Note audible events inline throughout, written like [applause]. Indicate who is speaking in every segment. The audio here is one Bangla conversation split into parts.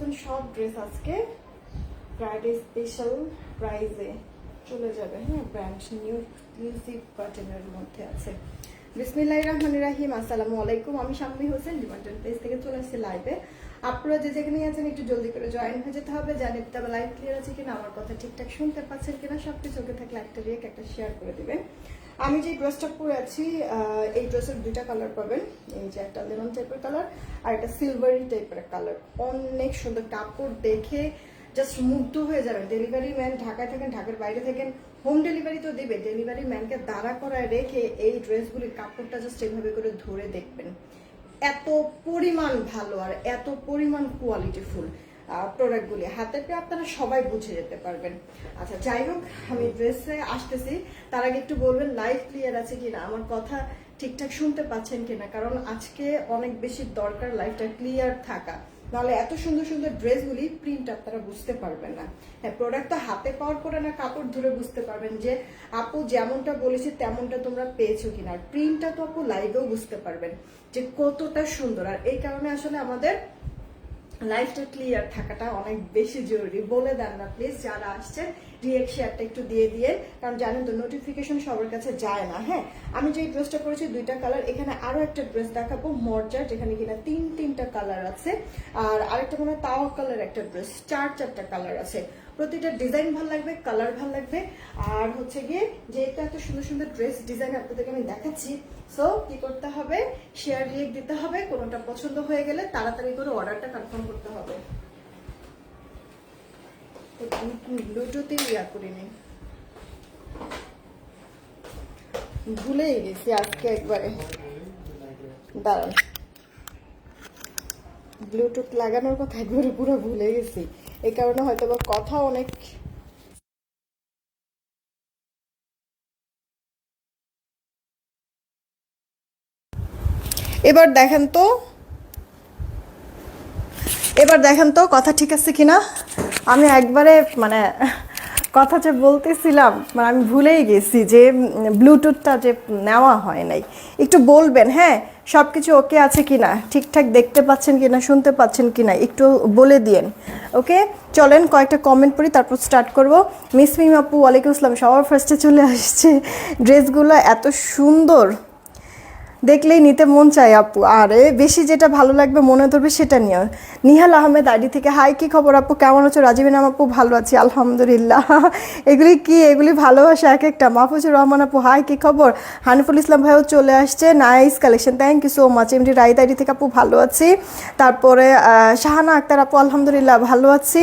Speaker 1: নতুন সব ড্রেস আজকে ফ্রাইডে স্পেশাল প্রাইজে চলে যাবে হ্যাঁ ব্র্যান্ড নিউ ইউসিফ বাটনের মধ্যে আছে। বিসমিল্লাহ রহমান রাহিম, আসসালামু আলাইকুম। আমি শাম্মী হোসেন ডিমান্ডন পেজ থেকে চলে আসছি লাইভে আপনারা যে যেখানে আছেন, একটু জলদি করে জয়েন হয়ে যেতে হবে। জানি তবে লাইভ ক্লিয়ার আছে কিনা, আমার কথা ঠিকঠাক শুনতে পাচ্ছেন কিনা সব কিছু ওকে থাকলে একটা রিয়েক একটা শেয়ার করে দিবেন। আমি যে ড্রেসটা পরে আছি এই ড্রেসের দুইটা কালার পাবেন। এই যে একটা লেমন টাইপের কালার আর একটা সিলভারি টাইপের কালার অনেক সুন্দর কাপড় দেখে জাস্ট মুগ্ধ হয়ে যাবেন। ডেলিভারি ম্যান ঢাকায় থাকেন, ঢাকার বাইরে থাকেন হোম ডেলিভারি তো দেবে। ডেলিভারি ম্যানকে দাঁড়া করায় রেখে এই ড্রেসগুলির কাপড়টা জাস্ট এভাবে করে ধরে দেখবেন। এত পরিমাণ ভালো আর এত পরিমাণ কোয়ালিটিফুল প্রোডাক্টগুলি হাতে পেয়ে আপনারা সবাই বুঝে যেতে পারবেন। আচ্ছা যাই হোক, আমি ড্রেসে আসতেছি। তার আগে একটু বলবেন লাইভ ক্লিয়ার আছে কিনা? আমার কথা ঠিকঠাক শুনতে পাচ্ছেন কিনা? কারণ আজকে অনেক বেশি দরকার লাইফটা ক্লিয়ার থাকা। নাহলে এত সুন্দর সুন্দর ড্রেসগুলি প্রিন্ট আপনারা বুঝতে পারবেন না। হ্যাঁ প্রোডাক্ট তো হাতে পাওয়ার পরে না কাপড় ধরে বুঝতে পারবেন যে, আপু যেমনটা বলেছে তেমনটা তোমরা পেয়েছ কিনা? আর প্রিন্টটা তো আপু লাইভেও বুঝতে পারবেন যে কতটা সুন্দর। আর এই কারণে আসলে আমাদের লাইফটা ক্লিয়ার থাকাটা অনেক বেশি জরুরি। বলে দেন না প্লিজ যারা আসছে রিয়েক্ট শেয়ারটা একটু দিয়ে দিয়ে, কারণ জানেন তো নোটিফিকেশন সবার কাছে যায় না হ্যাঁ? আমি যে ড্রেসটা পরেছি, দুইটা কালার এখানে আরও একটা ড্রেস দেখাবো, মর্জার, যেখানে কিনা তিন, তিনটা কালার আছে। আর আরেকটা মনে হয় তাওয়া কালার একটা ড্রেস চার, চারটা কালার আছে। প্রতিটা ডিজাইন ভালো লাগবে কালার ভালো লাগবে। আর হচ্ছে গিয়ে, যেহেতু এত সুন্দর সুন্দর ড্রেস ডিজাইন আপনাদেরকে আমি দেখাচ্ছি সো কি করতে হবে? শেয়ার রিয়েক্ট দিতে হবে, কোনোটা পছন্দ হয়ে গেলে তাড়াতাড়ি করে অর্ডারটা কনফার্ম করতে হবে। ব্লুটুথে ইয়া করিনি ভুলেই গেছি আজকে একবারে। দাঁড়ান। ব্লুটুথ লাগানোর কথা একবারে পুরো ভুলে গেছি। এই কারণে হয়তো বা কথা অনেক এবার দেখেন তো, এবার দেখেন তো কথা ঠিক আছে কিনা? আমি একবারে মানে কথা যে বলতেছিলাম মানে আমি ভুলেই গেছি যে ব্লুটুথটা যে নেওয়া হয় নাই। একটু বলবেন হ্যাঁ সব কিছু ওকে আছে কি না ঠিকঠাক দেখতে পাচ্ছেন কি না শুনতে পাচ্ছেন কি না একটু বলে দিয়েন, ওকে? চলেন, কয়েকটা কমেন্ট পড়ি, তারপর স্টার্ট করব। মিস মিম আপু ওয়ালাইকুম আসসালাম, সবার ফার্স্টে চলে আসছে। ড্রেসগুলো এত সুন্দর। দেখলেই নিতে মন চায় আপু। আরে বেশি যেটা ভালো লাগবে মনে ধরবে সেটা নিয়ে নিহাল আহমেদ আইডি থেকে, হাই, কি খবর আপু? কেমন আছো? রাজীবিন আপু? ভালো আছি, আলহামদুলিল্লাহ। [laughs] এগুলি কি? এগুলি ভালোবাসা এক একটা মাহফুজুর রহমান আপু, হাই, কি খবর? হানিফুল ইসলাম ভাইও চলে আসছে। Nice collection thank you so much MD Raiyat ID থেকে আপু, ভালো আছি। তারপরে শাহানা আক্তার আপু, আলহামদুলিল্লাহ, ভালো আছি।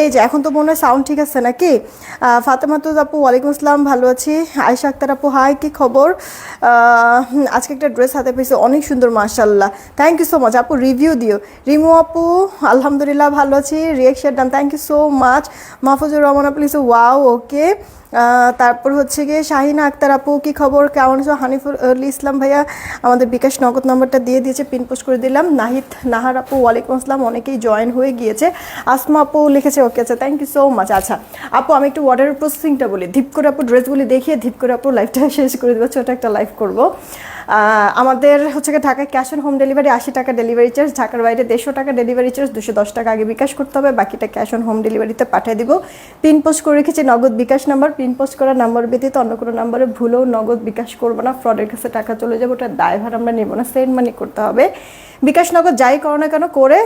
Speaker 1: এই যে, এখন তো মনে হয় সাউন্ড ঠিক আছে নাকি? ফাতেমাতুজ ফাতেমা তুজ আপু, ওয়ালাইকুম আসসালাম, ভালো আছি। আয়সা আক্তার আপু হাই কি খবর? আজকে একটা ড্রেস হাতে পেয়েছি, অনেক সুন্দর মার্শাল্লাহ থ্যাংক ইউ সো মাচ আপু রিভিউ দিও। রিমু আপু, আলহামদুলিল্লাহ, ভালো আছি। Reaction done thank you so much Mahfuzur Rahman আপু ওয়াও ওকে তারপর হচ্ছে গিয়ে শাহিনা আক্তার আপু, কি খবর? কেমন আছো? হানিফুল ইসলাম ভাইয়া, আমাদের বিকাশ নগদ নম্বরটা দিয়ে দিয়েছে, পিন পোস্ট করে দিলাম। নাহিদ, নাহার আপু, ওয়ালাইকুম আসসালাম, অনেকেই জয়েন হয়ে গিয়েছে। আসমা আপু লিখেছে ওকে আচ্ছা থ্যাংক ইউ সো মাচ আচ্ছা আপু, আমি একটু ওয়াটার প্রসেসিংটা বলি। ধীপ করে আপু ড্রেসগুলি দেখিয়ে ধীপ করে আপু লাইফটা শেষ করে দেবো, ছোটো একটা লাইফ করব। আমাদের হচ্ছে ঢাকায় ক্যাশ অন হোম ডেলিভারি আশি টাকা ডেলিভারি চার্জ ঢাকার বাইরে দেড়শো টাকা ডেলিভারি চার্জ দুশো দশ টাকা আগে বিকাশ করতে হবে, বাকিটা ক্যাশ অন হোম ডেলিভারিতে পাঠিয়ে দিব। পিন পোস্ট করে রেখেছি, Nagad bKash number pin post করা নাম্বার ব্যতীত অন্য কোনো নাম্বারে ভুলেও নগদ বিকাশ করব না ফ্রডের কাছে টাকা চলে যাব, ওটা দায়ভার আমরা নেব না সেন্ড মানি করতে হবে। বিকাশ নগদ যাই করো না কেন করে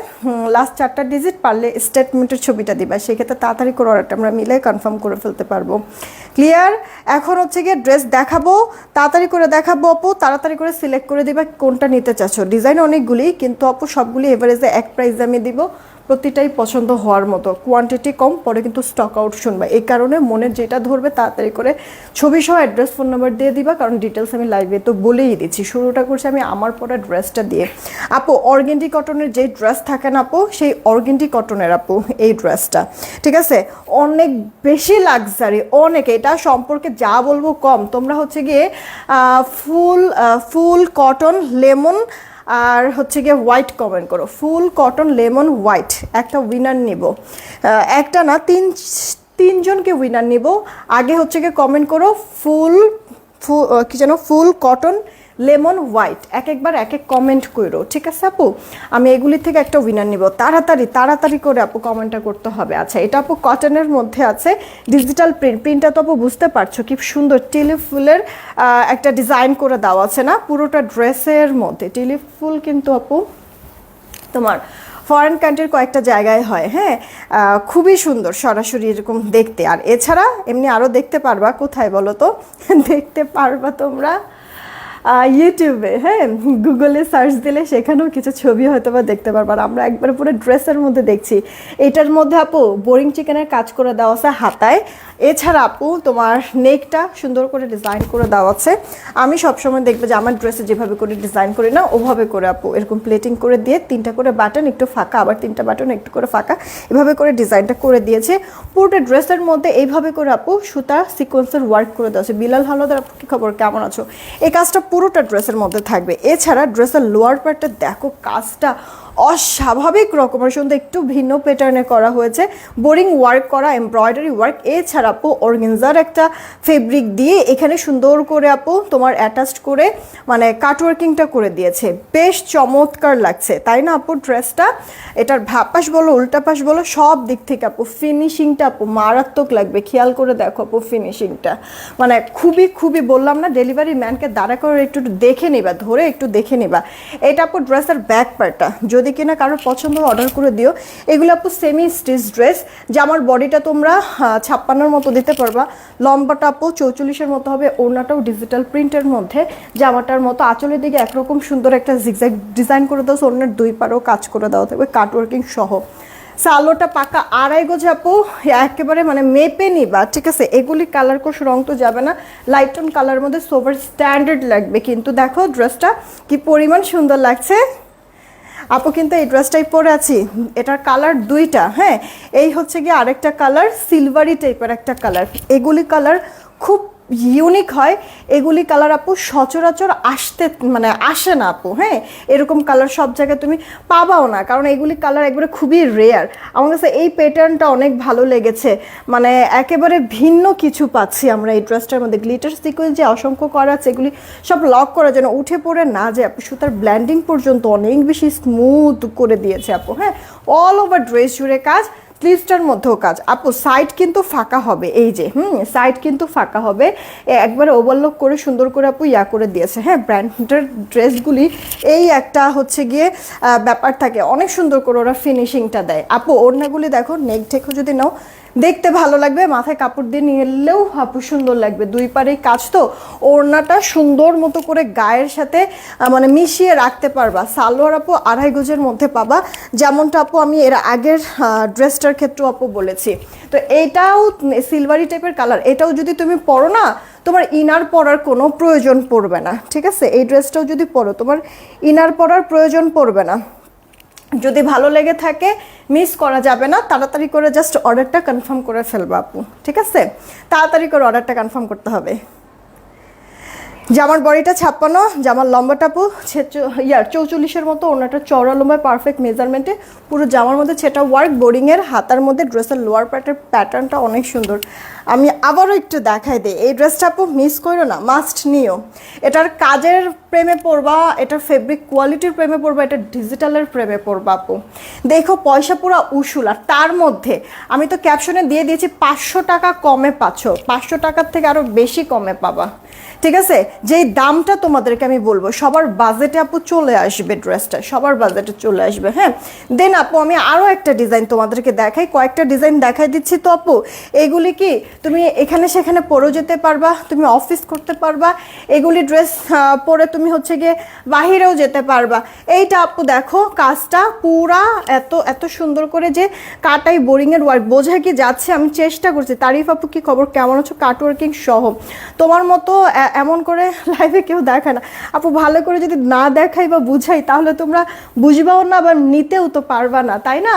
Speaker 1: লাস্ট চারটা ডিজিট পারলে স্টেটমেন্টের ছবিটা দিবা। সেক্ষেত্রে তাড়াতাড়ি করে অর্ডারটা আমরা মিলে কনফার্ম করে ফেলতে পারব। ক্লিয়ার এখন হচ্ছে গিয়ে ড্রেস দেখাবো, তাড়াতাড়ি করে দেখাবো অপু, তাড়াতাড়ি করে সিলেক্ট করে দিবা কোনটা নিতে চাচ্ছ। ডিজাইন অনেকগুলি, কিন্তু অপু সবগুলি এভারেজে এক প্রাইস আমি দিব। প্রতিটাই পছন্দ হওয়ার মতো। কোয়ান্টিটি কম, পরে কিন্তু স্টক আউট শুনবা। এই কারণে মনের যেটা ধরবে তাড়াতাড়ি করে ছবি সহ অ্যাড্রেস ফোন নাম্বার দিয়ে দিবা, কারণ ডিটেলস আমি লাইভে তো বলেই দিচ্ছি। শুরুটা করছি আমি আমার পরা ড্রেসটা দিয়ে। আপু অর্গেন্ডি কটনের যে ড্রেস থাকে না আপু, সেই অর্গেন্ডি কটনের আপু, এই ড্রেসটা ঠিক আছে? অনেক বেশি লাক্সারি অনেক। এটা সম্পর্কে যা বলব কম। তোমরা হচ্ছে গিয়ে ফুল ফুল কটন লেমন আর হচ্ছে গিয়ে হোয়াইট কমেন্ট করো। ফুল কটন লেমন হোয়াইট একটা উইনার নিব। একটা না, তিন, তিনজনকে উইনার নিব। আগে হচ্ছে গিয়ে কমেন্ট করো, ফুল কি যেন, ফুল, কটন, লেমন, হোয়াইট। এক একবার এক এক কমেন্ট করো ঠিক আছে আপু? আমি এগুলি থেকে একটা উইনার নিব। তাড়াতাড়ি তাড়াতাড়ি করে আপু কমেন্টটা করতে হবে। আচ্ছা এটা আপু কটনের মধ্যে আছে। ডিজিটাল প্রিন্ট প্রিন্টটা তো আপু বুঝতে পারছ, কি সুন্দর টিলিপ ফুলের একটা ডিজাইন করে দেওয়া আছে না? পুরোটা ড্রেসের মধ্যে। টিলিপ ফুল কিন্তু আপু তোমার ফরেন কান্ট্রির কয়েকটা জায়গায় হয় হ্যাঁ? খুবই সুন্দর সরাসরি এরকম দেখতে। আর এছাড়া, এমনি আরও দেখতে পারবা, কোথায় বলো তো? [laughs] দেখতে পারবা তোমরা। ইউটিউবে হ্যাঁ গুগলে সার্চ দিলে সেখানেও কিছু ছবি হয়তো বা দেখতে পারবা। আর আমরা একবার পুরো ড্রেসের মধ্যে দেখছি। এটার মধ্যে আপু বোরিং চিকেনের কাজ করে দেওয়া আছে হাতায়। এছাড়া আপু, তোমার নেকটা সুন্দর করে ডিজাইন করে দেওয়া আছে। আমি সবসময় দেখবে যে আমার ড্রেসে যেভাবে করে ডিজাইন করি না, ওভাবে করে আপু। এরকম প্লেটিং করে দিয়ে তিনটা করে বাটন একটু ফাঁকা, আবার তিনটা বাটন একটু করে ফাঁকা, এভাবে করে ডিজাইনটা করে দিয়েছে। পুরোটা ড্রেসের মধ্যে এইভাবে করে আপু সুতা সিকোয়েন্সের ওয়ার্ক করে দেওয়া আছে। বিলাল হালদার আপু, কি খবর? কেমন আছো? এই কাজটা পুরোটা ড্রেসের মধ্যে থাকবে। এছাড়া ড্রেসের লোয়ার পার্টটা দেখো কাজটা অস্বাভাবিক রকমের সুন্দর একটু ভিন্ন প্যাটার্নে করা হয়েছে। বোরিং ওয়ার্ক করা এমব্রয়ডারি ওয়ার্ক এছাড়া আপু অর্গেনজার একটা ফেব্রিক দিয়ে এখানে সুন্দর করে আপু তোমার অ্যাটাচড করে মানে কাটওয়ার্কিংটা করে দিয়েছে। বেশ চমৎকার লাগছে। তাই না আপু ড্রেসটা এটার ভাপাস বলো, উল্টা পাশ বলো, সব দিক থেকে আপু ফিনিশিংটা আপু মারাত্মক লাগবে। খেয়াল করে দেখো আপু ফিনিশিংটা মানে খুবই খুবই বললাম না ডেলিভারি ম্যানকে দাঁড়া করে একটু দেখে নিবা, ধরে একটু দেখে নিবা। এটা আপু ড্রেসের ব্যাক পার্টটা যদি কিনা কারোর পছন্দ অর্ডার করে দিও। এগুলো আপু সেমি স্টিচ ড্রেস জামার বডিটা তোমরা ছাপ্পান্নর মতো দিতে পারবা। লম্বাটা আপু চৌচল্লিশের মতো হবে, ওড়নাটাও ডিজিটাল প্রিন্টের মধ্যে। জামাটার মতো আঁচলের দিকে একরকম সুন্দর একটা জিগজ্যাগ ডিজাইন করে দাও, ওড়নার দুই পারেও কাজ করে দেওয়া থাকবে কাটওয়ার্কিং সহ। সালোটা পাকা আড়াই গোজ আপু, একেবারে মানে মেপে নিবা, ঠিক আছে? এগুলি কালার কোর্স রং তো যাবে না। লাইট টোন কালার মধ্যে সোভার স্ট্যান্ডার্ড লাগবে। কিন্তু দেখো ড্রেসটা কি পরিমাণ সুন্দর লাগছে। আপু কিন্তু এই ড্রেসটাই পরে আছি। এটার কালার দুইটা হ্যাঁ? এই হচ্ছে গিয়ে আরেকটা কালার সিলভারি টাইপের একটা কালার এগুলি কালার খুব ইউনিক হয়, এগুলি কালার আপু সচরাচর আসতে মানে আসে না আপু হ্যাঁ? এরকম কালার সব জায়গায় তুমি পাবাও না, কারণ এগুলি কালার একবারে খুবই রেয়ার আমার কাছে এই প্যাটার্নটা অনেক ভালো লেগেছে। মানে একেবারে ভিন্ন কিছু পাচ্ছি আমরা এই ড্রেসটার মধ্যে। গ্লিটার সিকোয়েন্স যে অসংখ্য করা আছে, এগুলি সব লক করা যেন উঠে পড়ে না যে আপু, সুতার ব্ল্যান্ডিং পর্যন্ত অনেক বেশি স্মুথ করে দিয়েছে আপু হ্যাঁ? অল ওভার ড্রেস জুড়ে কাজ স্লিভসটার মধ্যেও কাজ। আপু সাইড কিন্তু ফাঁকা হবে। এই যে, হুম সাইড কিন্তু ফাঁকা হবে। একবার ওভারলক করে, সুন্দর করে আপু ইয়া করে দিয়েছে। হ্যাঁ ব্র্যান্ডের ড্রেসগুলি এই একটা হচ্ছে গিয়ে ব্যাপার থাকে। অনেক সুন্দর করে ওরা ফিনিশিংটা দেয়। আপু, ওড়নাগুলি দেখো নেক ঢেকে যদি নাও দেখতে ভালো লাগবে, মাথায় কাপড় দিয়ে নিয়ে এলেও আপু সুন্দর লাগবে। দুই পারেই কাজ তো, ওড়নাটা সুন্দর মতো করে গায়ের সাথে মানে মিশিয়ে রাখতে পারবা। সালোয়ার আপু আড়াই গজের মধ্যে পাবা। যেমনটা আপু আমি এর আগের ড্রেসটার ক্ষেত্রেও আপু বলেছি। তো এইটাও সিলভারি টাইপের কালার এটাও যদি তুমি পরো না, তোমার ইনার পরার কোনো প্রয়োজন পড়বে না। ঠিক আছে? এই ড্রেসটাও যদি পরো, তোমার ইনার পরার প্রয়োজন পড়বে না। যদি ভালো লেগে থাকে মিস করা যাবে না, তাড়াতাড়ি করে জাস্ট অর্ডারটা কনফার্ম করে ফেলব আপু, ঠিক আছে? তাড়াতাড়ি করে অর্ডারটা কনফার্ম করতে হবে। জামার বডিটা ছাপ্পান্ন জামার লম্বাটা আপু, ছেচ- ইয়ার চৌচল্লিশের মতো, ওনাটা চওড়া লম্বায় পারফেক্ট মেজারমেন্টে পুরো জামার মধ্যে সেটা ওয়ার্ক বোরিংয়ের হাতার মধ্যে ড্রেসের লোয়ার প্যাটের প্যাটার্নটা অনেক সুন্দর। আমি আবারও একটু দেখাই দিই, এই ড্রেসটা আপু মিস করো না মাস্ট নিও। এটার কাজের প্রেমে পড়বা, এটা ফেব্রিক কোয়ালিটির প্রেমে পড়বা, এটা ডিজিটালের প্রেমে পড়বা আপু। দেখো, পয়সা পুরো উসুল, আর তার মধ্যে আমি তো ক্যাপশনে দিয়ে দিয়েছি, পাঁচশো টাকা কমে পাচ্ছ, পাঁচশো টাকার থেকে আরও বেশি কমে পাবা। ঠিক আছে? যেই দামটা তোমাদেরকে আমি বলব, সবার বাজেটে আপু চলে আসবে ড্রেসটা সবার বাজেটে চলে আসবে হ্যাঁ? দেন আপু, আমি আরও একটা ডিজাইন তোমাদেরকে দেখাই, কয়েকটা ডিজাইন দেখাই দিচ্ছি তো আপু। এগুলি কি, তুমি এখানে সেখানে পরেও যেতে পারবা, তুমি অফিস করতে পারবা, এগুলি ড্রেস পরে তুমি হচ্ছে গিয়ে বাহিরেও যেতে পারবা। এইটা আপু দেখো, কাজটা পুরা এত এত সুন্দর করে যে কাটাই বোরিংয়ের ওয়ার্ক বোঝা কি যাচ্ছে? আমি চেষ্টা করছি। তারিফ আপু, কি খবর? কেমন আছো? কাট ওয়ার্কিং সহ। তোমার মতো এমন করে [laughs] লাইভে কেউ দেখে না। আপু, ভালো করে যদি না দেখাই বা বুঝাই, তাহলে তোমরা বুঝবাও না বা নিতেও তো পারবা না, তাই না?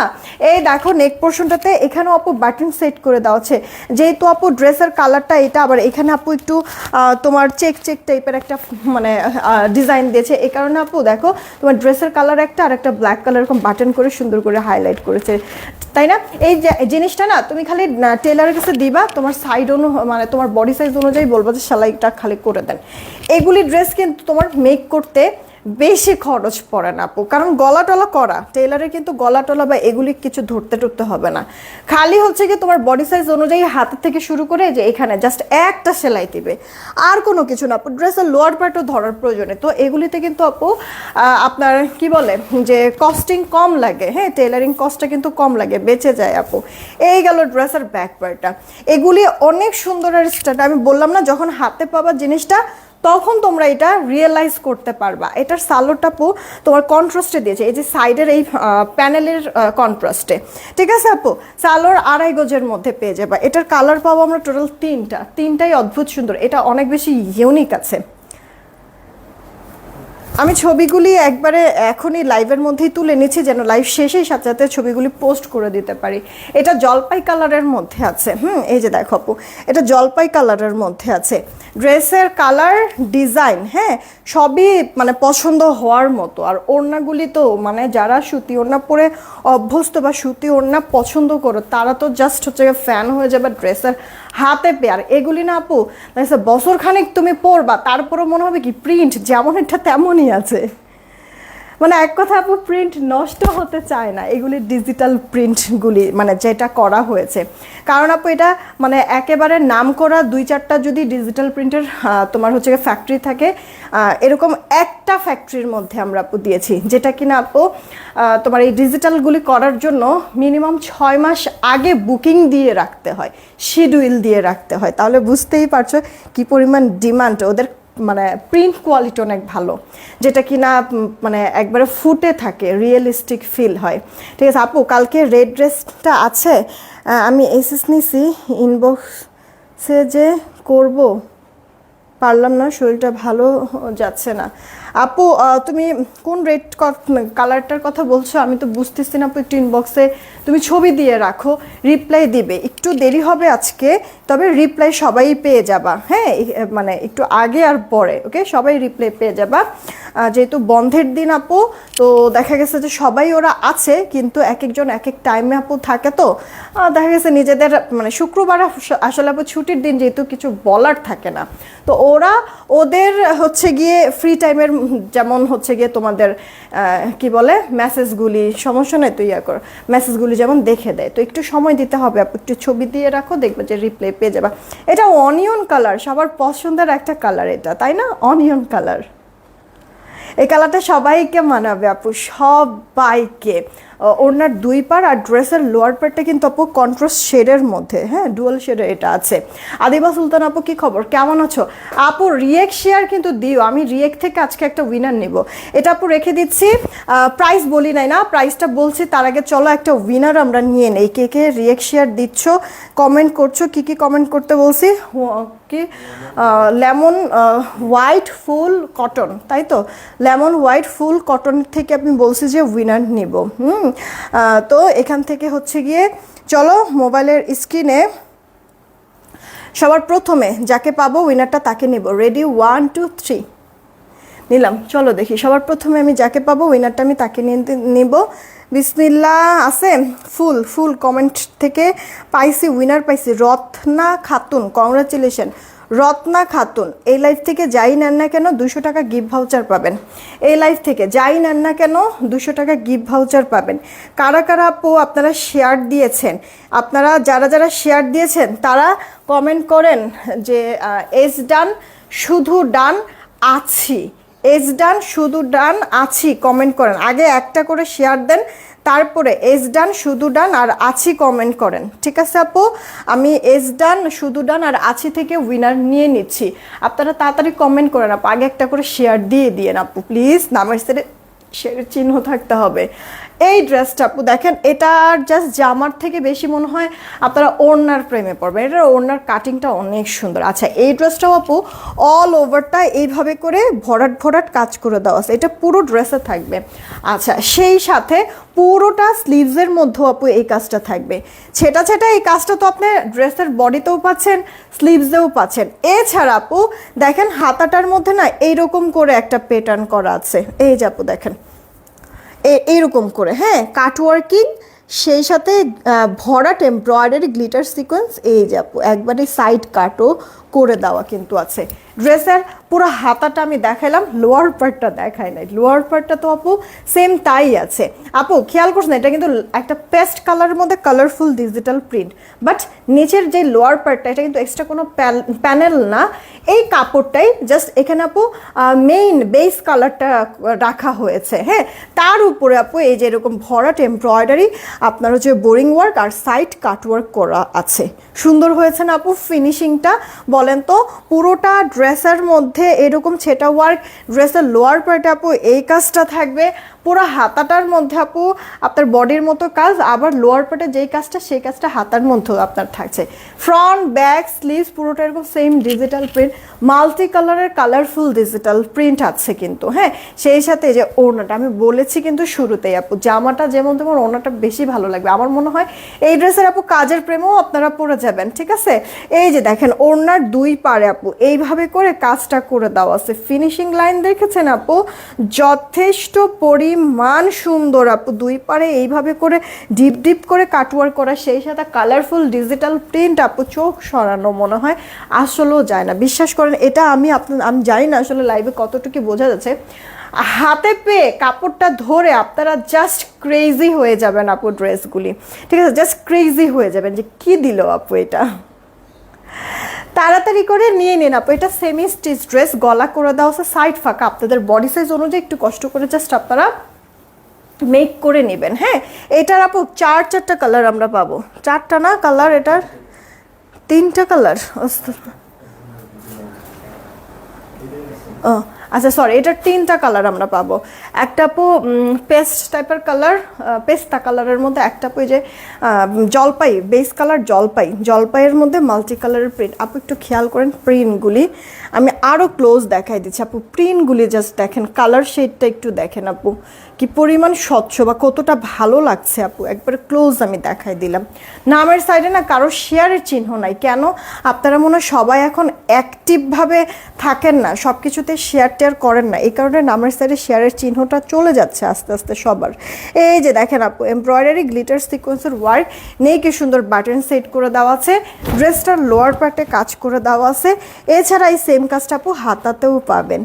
Speaker 1: এই দেখো নেক পোর্শনটাতে এখানেও আপু বাটন সেট করে দেওয়া আছে। যেহেতু আপু ড্রেসের কালারটা এটা, আবার এখানে আপু একটু তোমার চেক চেক টাইপের একটা মানে ডিজাইন দিয়েছে। এই কারণে আপু, দেখো, তোমার ড্রেসের কালার একটা আর একটা ব্ল্যাক কালার এরকম বাটন করে সুন্দর করে হাইলাইট করেছে। তাই না? এই জিনিসটা না, তুমি খালি টেলারের কাছে দিবা, তোমার সাইড অনু মানে তোমার বডি সাইজ অনুযায়ী বলব যে, সেলাইটা খালি করে দেন। এগুলি ড্রেস কিন্তু তোমার মেক করতে বেশি খরচ পড়ে না আপু। কারণ গলা টলা করা টেলারে কিন্তু গলা টলা বা এগুলি কিছু ধরতে টরতে হবে না। খালি হচ্ছে কি তোমার বডি সাইজ অনুযায়ী হাতের থেকে শুরু করে যে এখানে জাস্ট একটা সেলাই দিবে। আর কোনো কিছু না আপু ড্রেসের লোয়ার পার্টও ধরার প্রয়োজনে। তো এগুলিতে কিন্তু আপু আপনার কি বলে, যে কস্টিং কম লাগে হ্যাঁ টেলারিং কস্টটা কিন্তু কম লাগে, বেঁচে যায় আপু। এই গেল ড্রেসের ব্যাক পার্টটা এগুলি অনেক সুন্দর আর আমি বললাম না যখন হাতে পাবা জিনিসটা তখন তোমরা এটা রিয়েলাইজ করতে পারবা। এটার সালোটাপু তোমার কন্ট্রাস্টে দিয়েছে। এই যে সাইডের এই প্যানেলের কন্ট্রাস্টে ঠিক আছে আপু? সালোর আড়াই গজের মধ্যে পেয়ে যাবা। এটার কালার পাবো আমরা টোটাল তিনটা। তিনটাই অদ্ভুত সুন্দর। এটা অনেক বেশি ইউনিক আছে। আমি ছবিগুলি একবারে এখনই লাইভের মধ্যেই তুলে নিচ্ছি, যেন লাইভ শেষেই সাথে সাথে ছবিগুলি পোস্ট করে দিতে পারি। এটা জলপাই কালারের মধ্যে আছে। হুম, এই যে দেখো আপু, এটা জলপাই কালারের মধ্যে আছে। ড্রেসের কালার ডিজাইন হ্যাঁ সবই মানে পছন্দ হওয়ার মতো। আর ওড়নাগুলি তো মানে যারা সুতি ওড়না পরে অভ্যস্ত বা সুতি ওড়না পছন্দ করো, তারা তো জাস্ট হচ্ছে ফ্যান হয়ে যাবে ড্রেসের হাতে পেয়ার। এগুলি না আপু দেখছে বছর খানিক তুমি পরবা তারপরে মনে হবে কি প্রিন্ট যেমন এটা তেমনই আছে। মানে এক কথা আপু প্রিন্ট নষ্ট হতে চায় না এগুলি ডিজিটাল প্রিন্টগুলি মানে যেটা করা হয়েছে। কারণ আপু, এটা মানে একেবারে নাম করা দুই চারটা যদি ডিজিটাল প্রিন্টের তোমার হচ্ছে ফ্যাক্টরি থাকে এরকম একটা ফ্যাক্টরির মধ্যে আমরা আপু দিয়েছি, যেটা কিনা আপু তোমার এই ডিজিটালগুলি করার জন্য মিনিমাম ছয় মাস আগে বুকিং দিয়ে রাখতে হয় শিডিউল দিয়ে রাখতে হয়। তাহলে বুঝতেই পারছ কি পরিমাণ ডিমান্ড ওদের মানে প্রিন্ট কোয়ালিটি অনেক ভালো, যেটা কি না মানে একবারে ফুটে থাকে রিয়েলিস্টিক ফিল হয়। ঠিক আছে, আপু, কালকে রেড ড্রেসটা আছে আমি এসএস নিছি ইনবক্সে যে করব, পারলাম না, শরীরটা ভালো যাচ্ছে না। আপু তুমি কোন রেড কালারটার কথা বলছো? আমি তো বুঝতেছি না আপু, একটু ইনবক্সে তুমি ছবি দিয়ে রাখো রিপ্লাই দিবে। একটু দেরি হবে আজকে, তবে রিপ্লাই সবাই পেয়ে যাবা। হ্যাঁ মানে একটু আগে আর পরে, ওকে? সবাই রিপ্লাই পেয়ে যাবা। যেহেতু বন্ধের দিন আপু, তো দেখা গেছে যে সবাই ওরা আছে, কিন্তু এক একজন এক এক টাইমে আপু থাকে তো। দেখা গেছে নিজেদের মানে শুক্রবার আসলে আপু ছুটির দিন যেহেতু কিছু বলার থাকে না। তো ওরা ওদের হচ্ছে গিয়ে ফ্রি টাইমের যেমন হচ্ছে গিয়ে তোমাদের কি বলে মেসেজগুলি সমস্যা নেই তো ইয়া করো মেসেজগুলি যেমন দেখে দেয়, তো একটু সময় দিতে হবে একটু ছবি দিয়ে রাখো, দেখবে যে রিপ্লে পেয়ে যাবা। এটা অনিয়ন কালার সবার পছন্দের একটা কালার এটা, তাই না? অনিয়ন কালার এই কালারটা সবাইকে মানাবে আপু, সবাইকে। ওড়নার দুই পার আর ড্রেসের লোয়ার পার্টটা কিন্তু আপু কন্ট্রাস্ট শেডের মধ্যে। হ্যাঁ ডুয়াল শেডের এটা আছে। আদিবা সুলতান আপু, কি খবর? কেমন আছো? আপু রিয়েক শেয়ার কিন্তু দিও। আমি রিয়েক থেকে আজকে একটা উইনার নেব। এটা আপু রেখে দিচ্ছি। প্রাইস বলি নাই না প্রাইসটা বলছি, তার আগে চলো একটা উইনার আমরা নিয়ে নেই। কে কে রিয়েক শেয়ার দিচ্ছ কমেন্ট করছ, কি কি কমেন্ট করতে বলছি? কি? লেমন হোয়াইট ফুল কটন তাই তো? লেমন হোয়াইট ফুল কটন থেকে আমি বলছি যে উইনার নিব। হুম? তো এখান থেকে হচ্ছে গিয়ে চলো মোবাইলের স্ক্রিনে সবার প্রথমে যাকে পাবো উইনারটা তাকে নিব। রেডি ওয়ান টু থ্রি নিলাম। চলো দেখি, সবার প্রথমে আমি যাকে পাবো উইনারটা আমি তাকে নিব। বিসমিল্লা, আছে? ফুল ফুল কমেন্ট থেকে পাইছি উইনার পাইছি। রত্না খাতুন কংগ্রাচুলেশন রত্না খাতুন, এই লাইফ থেকে যাই নেন না কেন দুশো টাকা গিফট ভাউচার পাবেন। এই লাইফ থেকে যাই নেন না কেন দুশো টাকা গিফট ভাউচার পাবেন। কারা কারা আপু আপনারা শেয়ার দিয়েছেন? আপনারা যারা যারা শেয়ার দিয়েছেন, তারা কমেন্ট করেন যে এস ডান শুধু ডান আছি। এস ডান শুধু ডান আছি কমেন্ট করেন। আগে একটা করে শেয়ার দেন তারপরে এস ডান শুধু ডান আর আছি কমেন্ট করেন। ঠিক আছে আপু? আমি এস ডান শুধু ডান আর আছি থেকে উইনার নিয়ে নিচ্ছি। আপনারা তাড়াতাড়ি কমেন্ট করেন আপু। আগে একটা করে শেয়ার দিয়ে দিয়ে আপু প্লিজ নামের সেরে শেয়ারের চিহ্ন থাকতে হবে। এই ড্রেসটা আপু দেখেন এটার জাস্ট জামার থেকে বেশি মনে হয় আপনারা ওড়নার প্রেমে পড়বেন। এটার ওড়নার কাটিংটা অনেক সুন্দর। আচ্ছা এই ড্রেসটাও আপু অল ওভারটা এইভাবে করে ভরাট ভরাট কাজ করে দেওয়া আছে। এটা পুরো ড্রেসে থাকবে। আচ্ছা সেই সাথে পুরোটা স্লিভসের মধ্যেও আপু এই কাজটা থাকবে। ছেটা ছেটা এই কাজটা তো আপনি ড্রেসের বডিতেও পাচ্ছেন স্লিভসেও পাচ্ছেন। এছাড়া আপু, দেখেন, হাতাটার মধ্যে না এইরকম করে একটা প্যাটার্ন করা আছে। এই যে আপু, দেখেন। এইরকম করে হ্যাঁ কাটওয়ার্কিং, সেই সাথে ভরাট এমব্রয়ডারি গ্লিটার সিকোয়েন্স এই যাব একবারে সাইড কাটও করে দেওয়া কিন্তু আছে। ড্রেসের পুরো হাতাটা আমি দেখাইলাম লোয়ার পার্টটা দেখাই নাই। লোয়ার পার্টটা তো আপু সেম তাই আছে। আপু, খেয়াল করছেন, এটা কিন্তু একটা পেস্ট কালারের মধ্যে কালারফুল ডিজিটাল প্রিন্ট বাট নিচের যে লোয়ার পার্টটা এটা কিন্তু এক্সট্রা কোনো প্যানেল না। এই কাপড়টাই জাস্ট এখানে আপু মেইন বেস কালারটা রাখা হয়েছে হ্যাঁ? তার উপরে আপু এই যে এরকম ভরাট এমব্রয়ডারি আপনার হচ্ছে বোরিং ওয়ার্ক আর সাইড কাট ওয়ার্ক করা আছে। সুন্দর হয়েছে না আপু ফিনিশিংটা বলেন তো, পুরোটা ড্রেসের মধ্যে এরকম ছেটা ওয়ার্ক ড্রেসের লোয়ার পার্টে আপু এই কাজটা থাকবে। পুরো হাতাটার মধ্যে আপু, আপনার বডির মতো কাজ, আবার লোয়ার পার্টে যেই কাজটা, সেই কাজটা হাতার মধ্যেও আপনার থাকছে। ফ্রন্ট ব্যাক স্লিভস পুরোটা এরকম সেম ডিজিটাল প্রিন্ট মাল্টি কালারের কালারফুল ডিজিটাল প্রিন্ট আছে কিন্তু হ্যাঁ? সেই সাথে যে ওড়নাটা, আমি বলেছি কিন্তু শুরুতেই আপু, জামাটা যেমন তেমন ওড়নাটা বেশি ভালো লাগবে। আমার মনে হয় এই ড্রেসের আপু, কাজের প্রেমেও আপনারা পরে যাবেন, ঠিক আছে? এই যে দেখেন, ওড়নার দুই পারে আপু, এইভাবে করে কাজটা করে দেওয়া আছে। ফিনিশিং লাইন দেখেছেন আপু? যথেষ্ট পরিমাণ সুন্দর আপু, দুই পারে এইভাবে করে ডিপ ডিপ করে কাটওয়ার করা, সেই সাথে কালারফুল ডিজিটাল প্রিন্ট আপু, চোখ সরানো মনে হয়, আসলেও যায় না। বিশ্বাস করেন, এটা আমি আপনার আমি জানি না আসলে লাইভে কতটুকু বোঝা যাচ্ছে। হাতে পেয়ে কাপড়টা ধরে আপনারা জাস্ট ক্রেজি হয়ে যাবেন আপু ড্রেসগুলি ঠিক আছে জাস্ট ক্রেজি হয়ে যাবেন যে কি দিল আপু এটা? তাড়াতাড়ি করে নিয়ে নিন আপু। এটা সেমি স্টিচ ড্রেস গলা করে দেওয়া হচ্ছে সাইড ফাঁকা। আপনাদের বডি সাইজ অনুযায়ী একটু কষ্ট করে জাস্ট আপনারা মেক করে নেবেন হ্যাঁ? এটার আপু চার, চারটা কালার আমরা পাবো। চারটা না? কালার এটার তিনটা কালার ও। আচ্ছা সরি এটার তিনটা কালার আমরা পাবো। একটা পো পেস্ট টাইপের কালার পেস্তা কালারের মধ্যে একটা পো যে জলপাই বেস কালার জলপাই। জলপাইয়ের মধ্যে মাল্টি কালারের প্রিন্ট আপু একটু খেয়াল করেন প্রিন্টগুলি আমি আরও ক্লোজ দেখাই দিচ্ছে। আপু প্রিন্টগুলি জাস্ট দেখেন কালার শেডটা একটু দেখেন আপু। কি পরিমাণ স্বচ্ছ বা কতটা ভালো লাগছে আপু। একবার ক্লোজ আমি দেখাই দিলাম। নামের সাইডে না কারও শেয়ারের চিহ্ন নাই। কেন? আপনারা মনে হয় সবাই এখন অ্যাক্টিভভাবে থাকেন না সব কিছুতে শেয়ার টেয়ার করেন না। এই কারণে নামের সাইডে শেয়ারের চিহ্নটা চলে যাচ্ছে আস্তে আস্তে সবার। এই যে দেখেন আপু এমব্রয়ডারি গ্লিটার সিকোয়েন্সের ওয়ার্ক নেই কি সুন্দর বাটন সেট করে দেওয়া আছে। ড্রেসটার লোয়ার পার্টে কাজ করে দেওয়া আছে। এছাড়া এই সেম কাজটা আপু হাতাতেও পাবেন।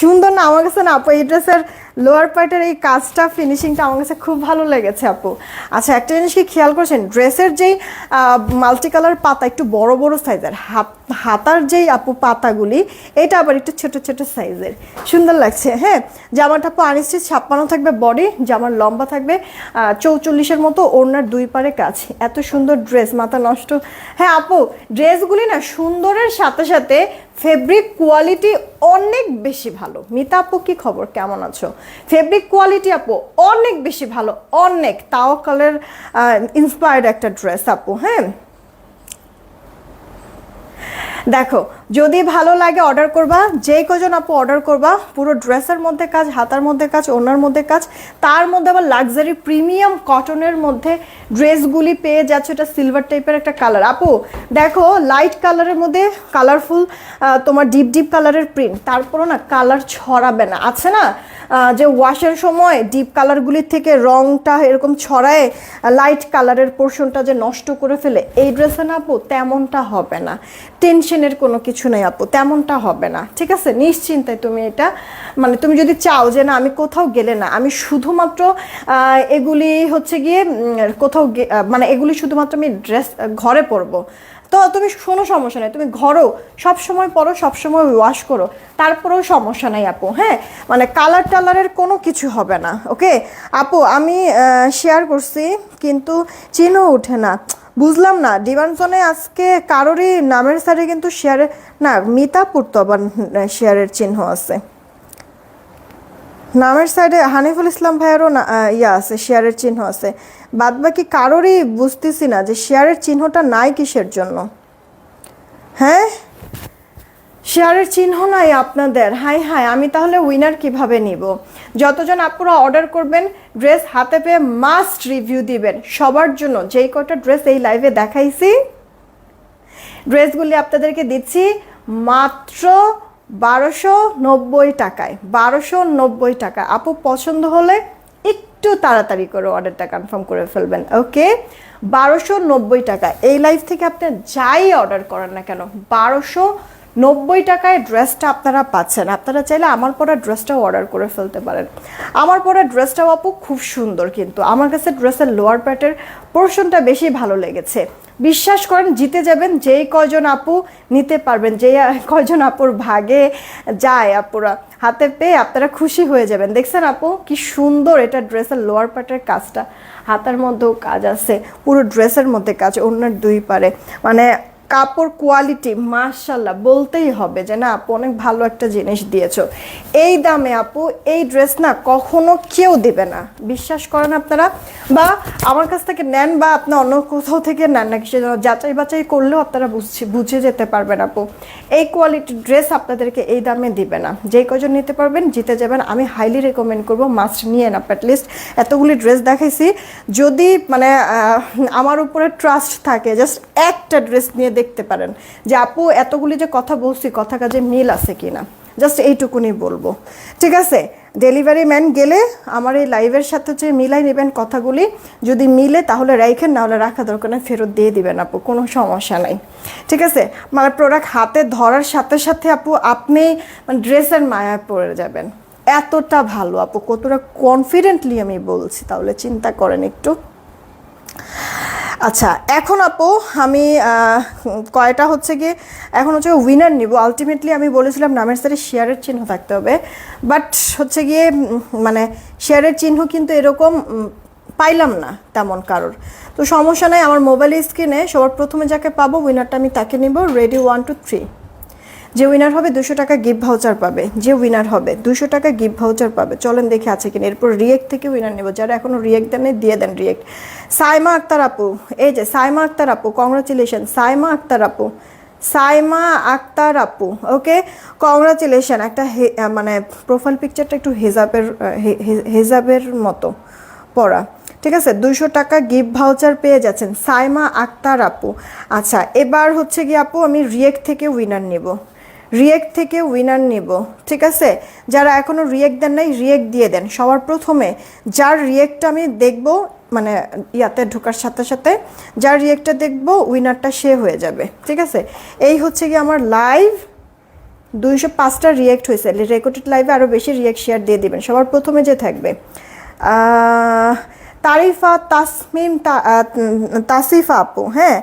Speaker 1: সুন্দর না, আমার কাছে না আপু এই ড্রেসের লোয়ার পার্টের এই কাজটা ফিনিশিংটা আমার কাছে খুব ভালো লেগেছে আপু। আচ্ছা একটা জিনিস কি খেয়াল করছেন? ড্রেসের যেই মাল্টি কালার পাতা, একটু বড় বড় সাইজের হাত, হাতার যেই আপু পাতাগুলি, এটা আবার একটু ছোট ছোট সাইজের সুন্দর লাগছে হ্যাঁ? জামাটা আপু আনিস্টিচ ছাপ্পানো থাকবে বডি জামার লম্বা থাকবে চৌচল্লিশের মতো ওড়নার দুই পারে কাজ। এত সুন্দর ড্রেস মাথা নষ্ট। হ্যাঁ আপু ড্রেসগুলি না সুন্দরের সাথে সাথে ফেব্রিক কোয়ালিটি অনেক বেশি ভালো। মিতা আপু, কি খবর? কেমন আছো? ফেব্রিক কোয়ালিটি আপু, অনেক বেশি ভালো, অনেক। তাও কালার ইন্সপায়ার্ড একটা ড্রেস আপু হ্যাঁ? দেখো যদি ভালো লাগে অর্ডার করবা যে কজন আপু অর্ডার করবা, পুরো ড্রেসের মধ্যে কাজ, হাতার মধ্যে কাজ ওনার মধ্যে কাজ, তার মধ্যে আবার লাক্সারি প্রিমিয়াম কটনের মধ্যে ড্রেসগুলি পেয়ে যাচ্ছে, এটা সিলভার টাইপের একটা কালার আপু, দেখো লাইট কালারের মধ্যে কালারফুল তোমার ডিপ ডিপ কালারের প্রিন্ট তারপরও না কালার ছড়াবে না। আছে না? যে ওয়াশের সময় ডিপ কালারগুলির থেকে রংটা এরকম ছড়ায় লাইট কালারের পোর্শনটা যে নষ্ট করে ফেলে, এই ড্রেসে না আপু, তেমনটা হবে না। টেনশনের কোনো কিছু নেই আপু, তেমনটা হবে না, ঠিক আছে? নিশ্চিন্তায় তুমি এটা মানে তুমি যদি চাও যে না, আমি কোথাও গেলে না, আমি শুধুমাত্র এগুলি হচ্ছে গিয়ে কোথাও মানে এগুলি শুধুমাত্র আমি ড্রেস, ঘরে পরবো। তো তুমি কোনো সমস্যা নেই, তুমি ঘরেও সব সময় পরো, সবসময় ওয়াশ করো, তারপরেও সমস্যা নাই আপু হ্যাঁ? মানে কালার টালারের কোনো কিছু হবে না ওকে আপু, আমি শেয়ার করছি, কিন্তু চিহ্ন ওঠে না। বুঝলাম না। ডিমানসনে আজকে কারোরই নামের সাইডে কিন্তু শেয়ারের না, মিতাপুর তো আবার শেয়ারের চিহ্ন আছে। নামের সাইডে হানিফুল ইসলাম ভাইয়েরও না ইয়া আছে, শেয়ারের চিহ্ন আছে। বাদ বাকি কারোরই বুঝতেছি না যে শেয়ারের চিহ্নটা নাই কিসের জন্য। হ্যাঁ? শেয়ারের চিহ্ন নাই আপনাদের। হাই হাই আমি তাহলে উইনার কীভাবে নিব? যতজন আপুরা অর্ডার করবেন ড্রেস হাতে পেয়ে মাস্ট রিভিউ দিবেন। সবার জন্য যেই কটা ড্রেস এই লাইভে দেখাইছি ড্রেসগুলি আপনাদেরকে দিচ্ছি মাত্র বারোশো নব্বই টাকায়। বারোশো নব্বই টাকা। আপু পছন্দ হলে একটু তাড়াতাড়ি করে অর্ডারটা কনফার্ম করে ফেলবেন, ওকে? বারোশো নব্বই টাকা। এই লাইফ থেকে আপনি যাই অর্ডার করেন না কেন, বারোশো নব্বই টাকায় ড্রেসটা আপনারা পাচ্ছেন। আপনারা চাইলে আমার পরা ড্রেসটাও অর্ডার করে ফেলতে পারেন। আমার পরা ড্রেসটাও আপু খুব সুন্দর কিন্তু। আমার কাছে ড্রেসের লোয়ার প্যাটের পোর্শনটা বেশি ভালো লেগেছে। বিশ্বাস করেন, জিতে যাবেন। যেই কয়জন আপু নিতে পারবেন যে কয়জন আপুর ভাগে যায় আপুরা হাতে পেয়ে আপনারা খুশি হয়ে যাবেন। দেখছেন আপু, কি সুন্দর এটা ড্রেসের লোয়ার পার্টের কাজটা। হাতার মধ্যেও কাজ আছে, পুরো ড্রেসের মধ্যে কাজ, অন্যের দুই পারে। মানে কাপড় কোয়ালিটি মার্শাল্লাহ বলতেই হবে যে না, আপু, অনেক ভালো একটা জিনিস দিয়েছ। এই দামে আপু, এই ড্রেস না কখনো কেউ দেবে না। বিশ্বাস করেন আপনারা? বা আমার কাছ থেকে নেন বা আপনার অন্য কোথাও থেকে নেন না জন্য যাচাই বাছাই করলেও আপনারা বুঝছে, বুঝে যেতে পারবেন আপু। এই কোয়ালিটির ড্রেস আপনাদেরকে এই দামে দিবে না। যেই কজন নিতে পারবেন, জিতে যাবেন। আমি হাইলি রেকমেন্ড করব মাস্ট নিয়ে না অ্যাটলিস্ট এতগুলি ড্রেস দেখাইছি। যদি মানে আমার উপরে ট্রাস্ট থাকে জাস্ট একটা ড্রেস নিয়ে দেখতে পারেন যে আপু, এতগুলি যে কথা বলছি, কথা কাজে মিল আছে কিনা? জাস্ট এইটুকুনি বলব। ঠিক আছে? ডেলিভারি ম্যান গেলে আমার এই লাইভের সাথে যে মিলাই নেবেন কথাগুলি, যদি মিলে তাহলে রাইখেন না হলে রাখা দরকার নেই, ফেরত দিয়ে দিবেন আপু, কোনো সমস্যা নাই। ঠিক আছে? মানে প্রোডাক্ট হাতে ধরার সাথে সাথে আপু, আপনি মানে ড্রেসের মায়া পড়ে যাবেন। এতটা ভালো আপু, কতটা কনফিডেন্টলি আমি বলছি, তাহলে চিন্তা করেন একটু। আচ্ছা এখন আপু আমি কয়টা হচ্ছে গিয়ে, এখন হচ্ছে উইনার নিব। আলটিমেটলি আমি বলেছিলাম নামের সাথে শেয়ারের চিহ্ন থাকতে হবে। বাট হচ্ছে গিয়ে মানে শেয়ারের চিহ্ন কিন্তু এরকম পাইলাম না তেমন কারোর। তো সমস্যা নাই, আমার মোবাইল স্ক্রিনে সবার প্রথমে যাকে পাবো উইনারটা আমি তাকে নিব রেডি ওয়ান টু থ্রি যে উইনার হবে দুশো টাকা গিফট ভাউচার পাবে। যে উইনার হবে দুশো টাকা গিফট ভাউচার পাবে। চলেন দেখে আছে কিনা। এরপর রিয়েক্ট থেকে উইনার নেব। যারা এখনও রিয়েক্ট দেন দিয়ে দেন রিয়েক্ট সাইমা আক্তার আপু, এই যে সাইমা আক্তার আপু কংগ্রাচুলেশন সাইমা আক্তার আপু, সাইমা আক্তার আপু ওকে কংগ্রাচুলেশন একটা মানে প্রোফাইল পিকচারটা একটু হেজাবের হেজাবের মতো পড়া ঠিক আছে? দুইশো টাকা গিফট ভাউচার পেয়ে যাচ্ছেন সাইমা আক্তার আপু। আচ্ছা এবার হচ্ছে কি আপু, আমি রিয়েক্ট থেকে উইনার নেব। রিয়েক্ট থেকে উইনার নেব ঠিক আছে? যারা এখনও রিয়েক্ট দেন নাই রিয়েক্ট দিয়ে দেন। সবার প্রথমে যার রিয়েক্টটা আমি দেখব মানে ইয়াতে ঢোকার সাথে সাথে যার রিয়েক্টটা দেখব উইনারটা সে হয়ে যাবে ঠিক আছে? এই হচ্ছে কি আমার লাইভ দুইশো পাঁচটা রিয়েক্ট হয়েছে। রেকর্ডেড লাইভে আরও বেশি রিয়েক্ট শেয়ার দিয়ে দেবেন। সবার প্রথমে যে থাকবে তারিফা তাসমিম তাসিফা আপু হ্যাঁ?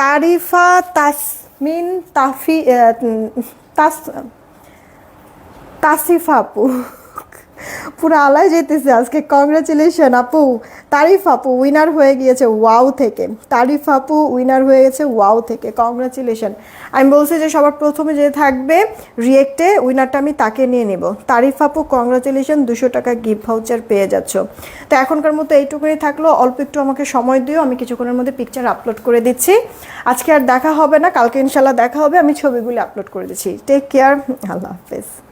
Speaker 1: তারিফা উম, তাসমিন তাফি তাস তাসিফা আপু পুরো আলাই যেতেছে আজকে। কংগ্রাচুলেশন আপু। তারিফ, আপু উইনার হয়ে গিয়েছে ওয়াও থেকে। তারিফ, আপু উইনার হয়ে গেছে ওয়াও থেকে। কংগ্রাচুলেশন আমি বলছি যে সবার প্রথমে যে থাকবে রিয়েক্টে উইনারটা আমি তাকে নিয়ে নিব। তারিফ, আপু কংগ্রাচুলেশন দুশো টাকা গিফট ভাউচার পেয়ে যাচ্ছ। তো এখনকার মতো এইটুকুনি থাকল। অল্প একটু আমাকে সময় দিও, আমি কিছুক্ষণের মধ্যে পিকচার আপলোড করে দিচ্ছি। আজকে আর দেখা হবে না, কালকে ইনশাল্লাহ দেখা হবে, আমি ছবিগুলি আপলোড করে দিচ্ছি। টেক কেয়ার আল্লাহ হাফেজ।